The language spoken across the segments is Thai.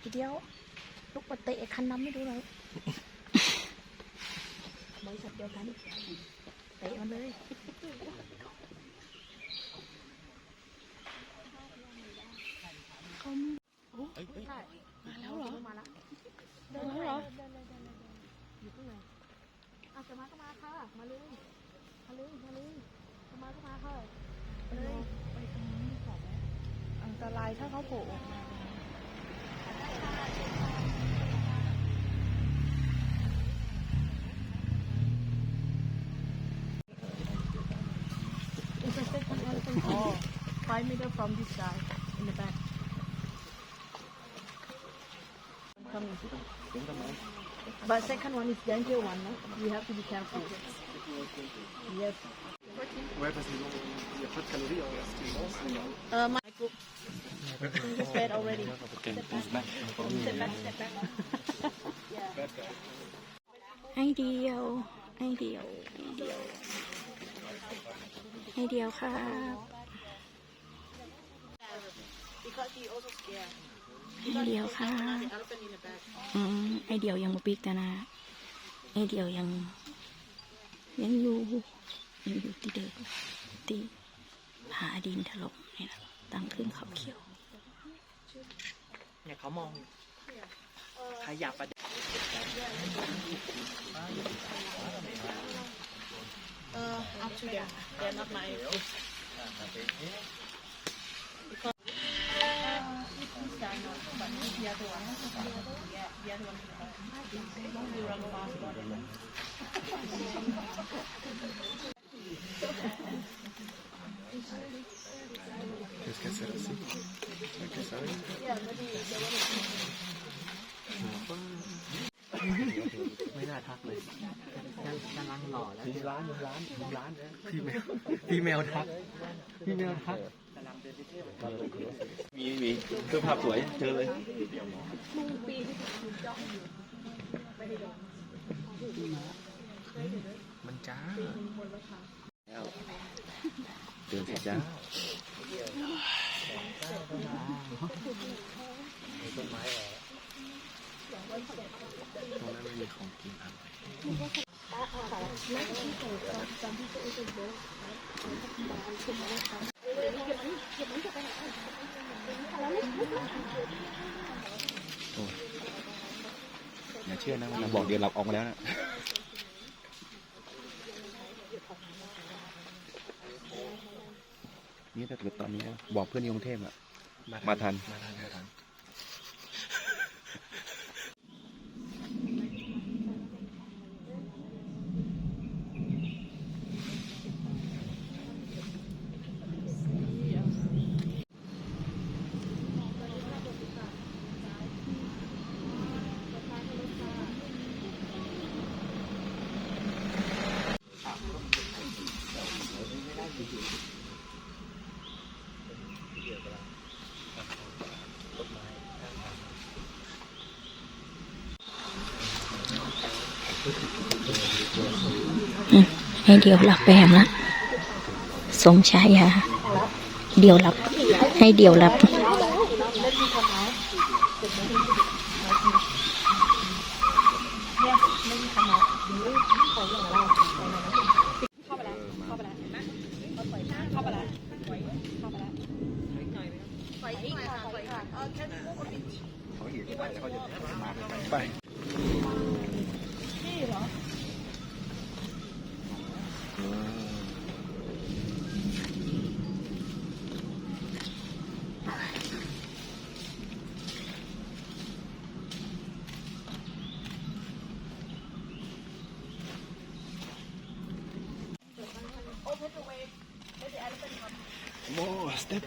ทีเดียวลูกมาเตะคันน้ำไม่ดูเลยบริษัทเดียวกันเตะมันเลยเขามีโอ้ใช่มาแล้วเหรอมาแล้วเดินเลยเดินเลยเดินเลยเดินเลยอยู่ข้างในอา จะมาก็มาค่ะ มาเลยมาเลยมาเลยจะมาก็มาค่ะมาเลยไปตรงนี้ก่อนไหมอันตรายถ้าเขาโผล่ออกมา It's a second elephant. Oh, five meter from this guy in the back. Coming. But second one is danger one, no? You have to be careful. Yes. Ouais, parce qu'ils ont, il n'y a pas de calories en reste Uh, my group. You said already. Step back. Step back. Step back. yeah. ให้เดียวให้เดียวให้เดียวให้เดียวครับ Because he also scared. ให้เดียวครับ The elephant in the back. อืมไอเดียวยังมาปิกแต่นะไอเดียวยัง ยังอยู่ยังอยู่ที่เดิมที่หาดินถล่มนี่นะตั้งขึ้นเขาเขียวเนี่ยเขามองขยับประเด็น Uh, up to them. They're not my. But Qu'est-ce qu'elle sait aussi Ok, ça va. ไม่น่าทักเลยกำลังหล่อแล้ว ร้านร้านร้านพี่แมวพี่แมวทัก พี่แมวทัก มีมีเสื้อผ้าสวยเจอเลยมันจ้าเดินสิจ้าตรงนั้นไม่มีของกินอร่อยอ อย่าเชื่อนะมันบอกเดี๋ยวเราออกมาแล้วนะนี่ถ้าเกิดตอนนี้นะบอกเพื่อนที่กรุงเทพอะมาทันมาทันมาทัน ให้เดียวหลับไปแหมละสมชายา เดียวหลับ ให้เดียวหลับ If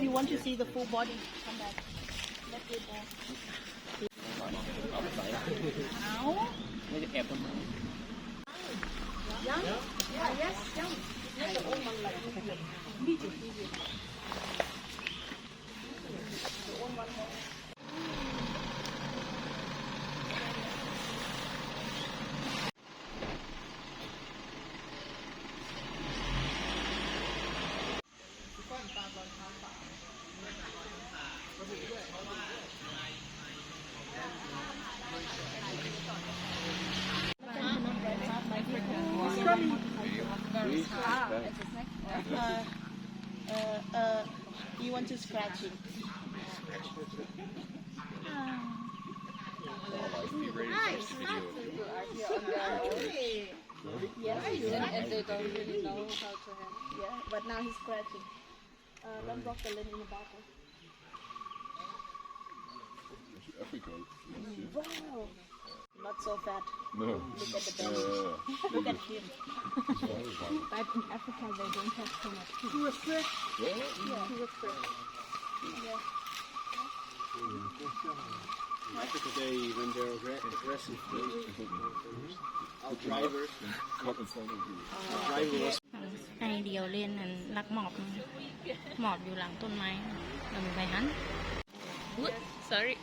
you want to see the full body, come back. Let it go. เอ you want to? Yes, and, they don't really know how to handle. Yeah, but now he's scratching. Uh, let's drop the lid in the bottle. Wow, not so fat. No. Look at the belly. Look at him. but in Africa, they don't have so much food. He was sick. Yeah, he was sick. Yeah. Today, when they're aggressive, our driver, our driver was ไอเดียวเล่นอันรักหมอบนะหมอบอยู่หลังต้นไม้เราไปหันอุ๊ย sorry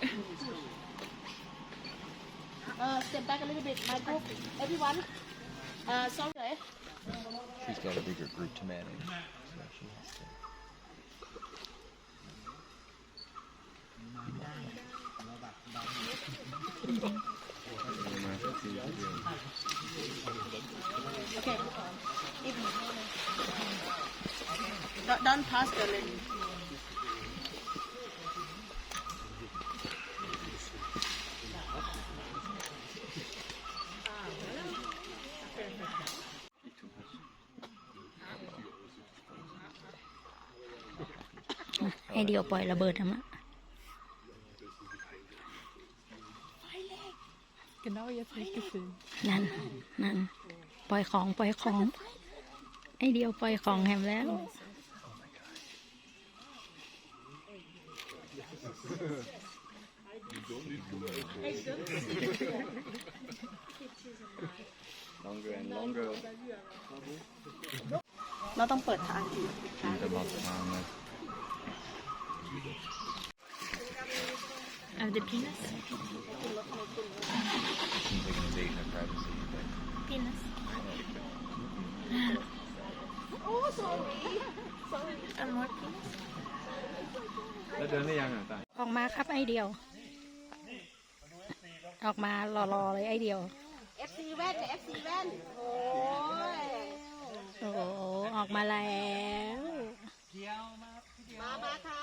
uh, step back a little bit, Michael. Everyone. Uh, sorry. She's got a bigger group to manage. So she has to. Okay. Don't, don't pass the lid. À, ไอเดียวปล่อยระเบิดทำไม Genau jetzt nicht gefilmt. นั่น นั่น ปล่อยของ ปล่อยของ ไอเดียวปล่อยของแฮมแล้ว longer and longer. เราต้องเปิดทางอีก She's a lot of time. uh, of the penis Seems like an invasion of privacy. But penis Oh, sorry. Sorry. and more penis แล้วเดินได้ยังอะตายออกมาครับไอเดียว ออกมารอๆเลยไอเดียว FC แว่น FC แว่นโอ้ยโอ้โหออกมาแล้ว มา มาค่ะพี่เดียว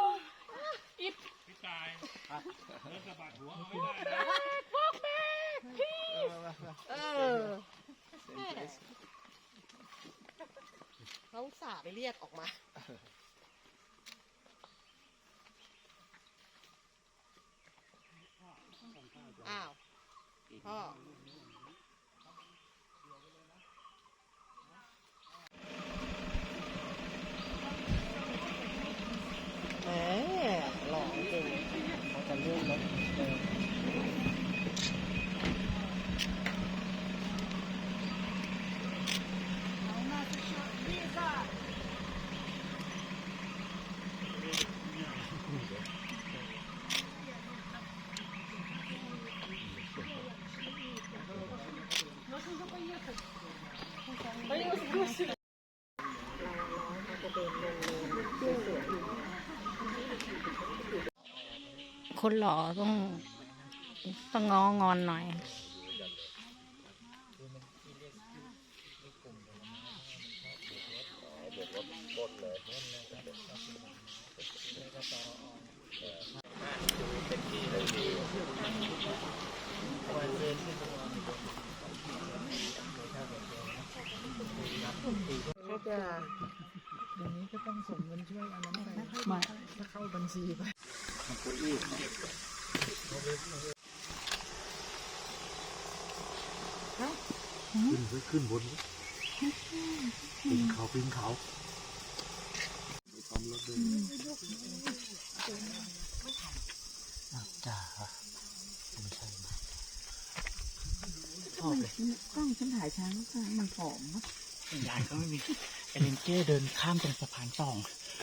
เขาอุตสาห์ไปเรียกออกมา อ้าว พ่อ แหมหล่อจริง เขาจะเลื่อนรถเดิน คนหล่อต้องต้องงองอนหน่อย เขาจะอย่างนี้ก็ต้องส่งเงินช่วยอันนั้นไปไม่ถ้าเข้าบัญชีไป ขึ้นขึ้นบนปีนเขาปีนเขาจ่าไม่ใช่นะชอบเลยกล้องฉันถ่ายช้างมันผอมนะยายก็ไม่มีเอเลนเจ้เดินข้ามตรงสะพานสอง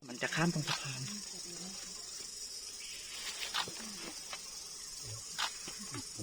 มันจะข้ามตรงสะพาน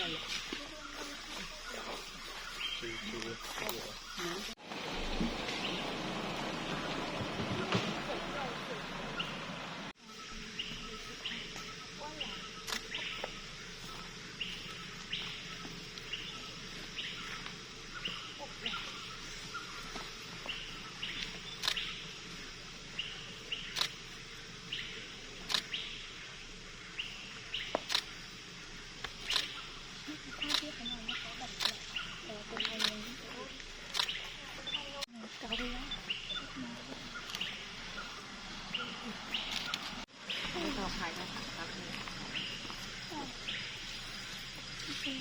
นั่นแหละ ผม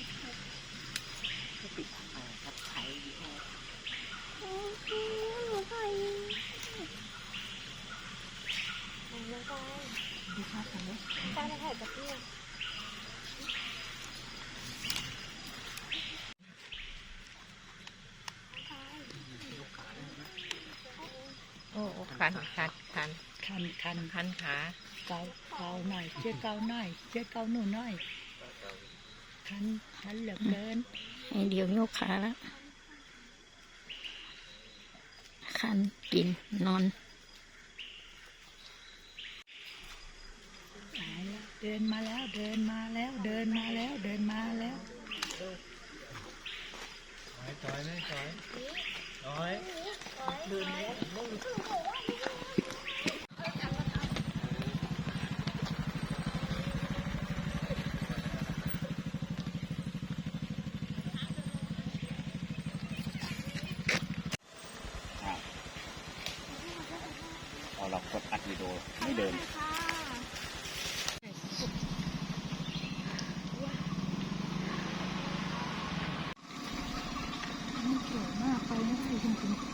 ว่ามันสวัสดีครับโอ้คันคันคันคันคันคันขาเกาเกาหน่อยช่วยเกาหน่อยช่วยเกาหนูหน่อย คันคันเหลือเกินไอเดียวยกขาแล้วคันกินนอนตายแล้วเดินมาแล้วเดินมาแล้วเดินมาแล้วเดินมาแล้วจอยไม่จอยจอยพอเรากดอัดวิดีโอไม่เดินค่ะ สวยมากไปไม่ได้จริงๆ